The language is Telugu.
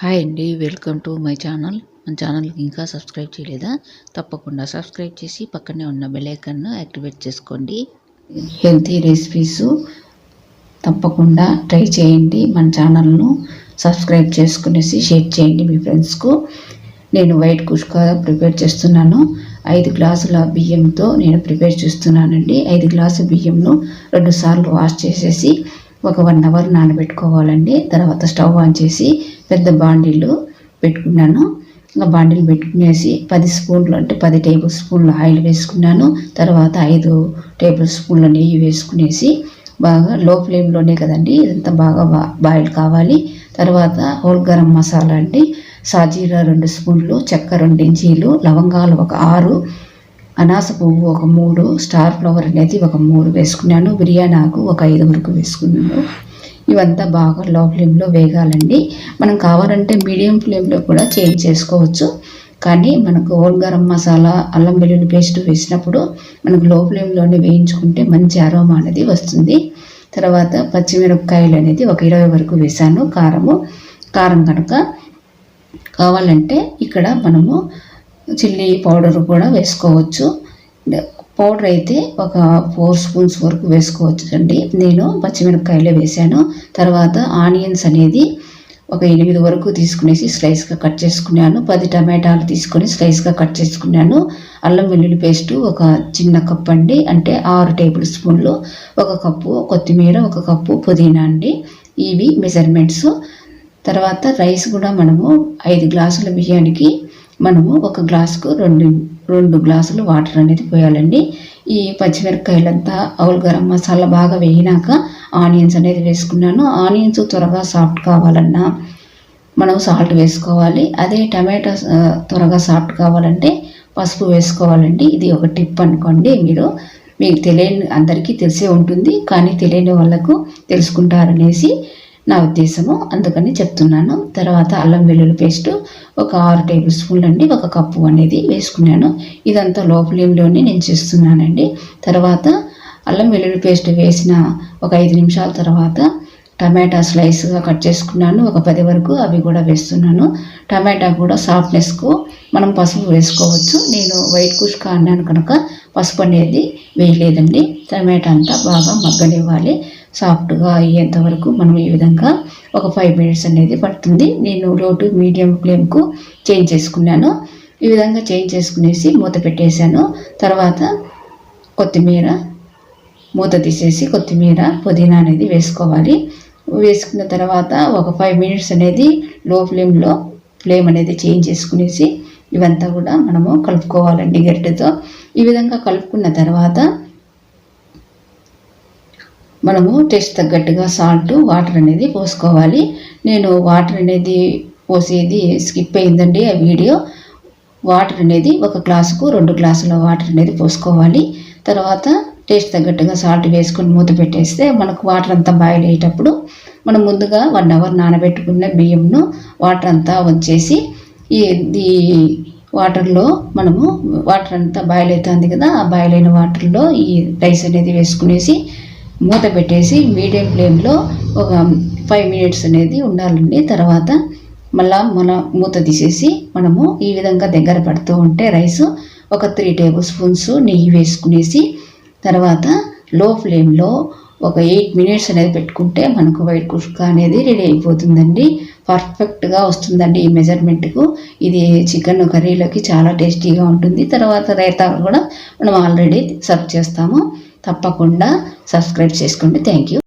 హాయ్ అండి వెల్కమ్ టు మై ఛానల్ మన ఛానల్కి ఇంకా సబ్స్క్రైబ్ చేయలేదా? తప్పకుండా సబ్స్క్రైబ్ చేసి పక్కనే ఉన్న బెలైకన్ను యాక్టివేట్ చేసుకోండి. హెల్తీ రెసిపీస్ తప్పకుండా ట్రై చేయండి. మన ఛానల్ను సబ్స్క్రైబ్ చేసుకునేసి షేర్ చేయండి మీ ఫ్రెండ్స్కు నేను వైట్ కుష్కా ప్రిపేర్ చేస్తున్నాను. ఐదు గ్లాసుల బియ్యంతో నేను ప్రిపేర్ చేస్తున్నానండి. ఐదు గ్లాసు బియ్యంను రెండు సార్లు వాష్ చేసేసి ఒక వన్ అవర్ నానబెట్టుకోవాలండి. తర్వాత స్టవ్ ఆన్ చేసి పెద్ద బాండీలు పెట్టుకున్నాను. ఇంకా బాండీలు పెట్టుకునేసి పది స్పూన్లు అంటే పది టేబుల్ స్పూన్లు ఆయిల్ వేసుకున్నాను. తర్వాత ఐదు టేబుల్ స్పూన్ల నెయ్యి వేసుకునేసి బాగా లో ఫ్లేమ్లోనే కదండి ఇదంతా బాగా బాయిల్ కావాలి. తర్వాత హోల్ గరం మసాలా అండి. సాజీరా రెండు స్పూన్లు చెక్క రెండు ఇంచీలు లవంగాలు ఒక ఆరు అనాస పువ్వు ఒక మూడు స్టార్ ఫ్లవర్ అనేది ఒక మూడు వేసుకున్నాను. బిర్యానీ ఆకు ఒక ఐదు వరకు వేసుకున్నాను. ఇవంతా బాగా లో ఫ్లేమ్లో వేగాలండి. మనం కావాలంటే మీడియం ఫ్లేమ్లో కూడా చేంజ్ చేసుకోవచ్చు. కానీ మనకు ఓల్ గరం మసాలా అల్లం వెల్లుల్లి పేస్ట్ వేసినప్పుడు మనకు లో ఫ్లేమ్లోనే వేయించుకుంటే మంచి అరోమా అనేది వస్తుంది. తర్వాత పచ్చిమిరపకాయలు అనేది ఒక ఇరవై వరకు వేసాను. కారము కారం కనుక కావాలంటే ఇక్కడ మనము చిల్లీ పౌడర్ కూడా వేసుకోవచ్చు. పౌడర్ అయితే ఒక ఫోర్ స్పూన్స్ వరకు వేసుకోవచ్చు అండి నేను పచ్చిమిరపకాయలే వేసాను తర్వాత ఆనియన్స్ అనేది ఒక ఎనిమిది వరకు తీసుకునేసి స్లైస్గా కట్ చేసుకున్నాను. పది టమాటాలు తీసుకొని స్లైస్గా కట్ చేసుకున్నాను. అల్లం వెల్లుల్లి పేస్ట్ ఒక చిన్న కప్ అండి. అంటే ఆరు టేబుల్ స్పూన్లు. ఒక కప్పు కొత్తిమీర ఒక కప్పు పుదీనా అండి. ఇవి మెజర్మెంట్స్. తర్వాత రైస్ కూడా మనము ఐదు గ్లాసుల బియ్యానికి మనము ఒక గ్లాసుకు రెండు రెండు గ్లాసులు వాటర్ అనేది పోయాలండి. ఈ పచ్చిమిరపకాయలంతా అవుల్ గరం మసాలా బాగా వేయినాక ఆనియన్స్ అనేది వేసుకున్నాను. ఆనియన్స్ త్వరగా సాఫ్ట్ కావాలన్నా మనం సాల్ట్ వేసుకోవాలి. అదే టమాటా త్వరగా సాఫ్ట్ కావాలంటే పసుపు వేసుకోవాలండి. ఇది ఒక టిప్ అనుకోండి మీరు. మీకు తెలియని అందరికీ తెలిసే ఉంటుంది. కానీ తెలియని వాళ్ళకు తెలుసుకుంటారనేసి నా ఉద్దేశము అందుకని చెప్తున్నాను. తర్వాత అల్లం వెల్లుల్లి పేస్ట్ ఒక ఆరు టేబుల్ స్పూన్లు అండి ఒక కప్పు అనేది వేసుకున్నాను. ఇదంతా లో ఫ్లేమ్లోనే నేను చేస్తున్నానండి. తర్వాత అల్లం వెల్లుల్లి పేస్ట్ వేసిన ఒక ఐదు నిమిషాల తర్వాత టమాటా స్లైస్గా కట్ చేసుకున్నాను. ఒక పది వరకు అవి కూడా వేస్తున్నాను. టమాటా కూడా సాఫ్ట్నెస్కు మనం పసుపు వేసుకోవచ్చు. నేను వైట్ కుష్కా అన్నాను కనుక పసుపు అనేది వేయలేదండి. టమాటా అంతా బాగా మగ్గనివ్వాలి. సాఫ్ట్గా అయ్యేంత వరకు మనం ఈ విధంగా ఒక ఫైవ్ మినిట్స్ అనేది పడుతుంది. నేను లో టు మీడియం ఫ్లేమ్కు చేంజ్ చేసుకున్నాను. ఈ విధంగా చేంజ్ చేసుకునేసి మూత పెట్టేశాను. తర్వాత కొత్తిమీర మూత తీసేసి కొత్తిమీర పుదీనా అనేది వేసుకోవాలి. వేసుకున్న తర్వాత ఒక ఫైవ్ మినిట్స్ అనేది లో ఫ్లేమ్లో ఫ్లేమ్ అనేది చేంజ్ చేసుకునేసి ఇవంతా కూడా మనము కలుపుకోవాలండి గరిటెతో. ఈ విధంగా కలుపుకున్న తర్వాత మనము టేస్ట్ తగ్గట్టుగా సాల్ట్ వాటర్ అనేది పోసుకోవాలి. నేను వాటర్ అనేది పోసేది స్కిప్ అయిందండి ఆ వీడియో. వాటర్ అనేది ఒక గ్లాసుకు రెండు గ్లాసుల వాటర్ అనేది పోసుకోవాలి. తర్వాత టేస్ట్ తగ్గట్టుగా సాల్ట్ వేసుకొని మూత పెట్టేస్తే మనకు వాటర్ అంతా బాయిల్ అయ్యేటప్పుడు మనం ముందుగా వన్ అవర్ నానబెట్టుకున్న బియ్యంను వాటర్ అంతా వచ్చేసి ఈ వాటర్లో మనము వాటర్ అంతా బాయిల్ అవుతుంది కదా ఆ బాయిల్ అయిన వాటర్లో ఈ రైస్ అనేది వేసుకునేసి మూత పెట్టేసి మీడియం ఫ్లేమ్లో ఒక ఫైవ్ మినిట్స్ అనేది ఉండాలండి. తర్వాత మళ్ళా మన మూత తీసేసి మనము ఈ విధంగా దగ్గర పడుతూ ఉంటే రైస్ ఒక త్రీ టేబుల్ స్పూన్స్ నెయ్యి వేసుకునేసి తర్వాత లో ఫ్లేమ్లో ఒక ఎయిట్ మినిట్స్ అనేది పెట్టుకుంటే మనకు వైట్ కుష్క అనేది రెడీ అయిపోతుందండి. పర్ఫెక్ట్గా వస్తుందండి ఈ మెజర్మెంట్కు ఇది చికెన్ కర్రీలోకి చాలా టేస్టీగా ఉంటుంది. తర్వాత రైతా కూడా మనం ఆల్రెడీ సర్వ్ చేస్తాము. తప్పకుండా సబ్స్క్రైబ్ చేసుకోండి థ్యాంక్ యూ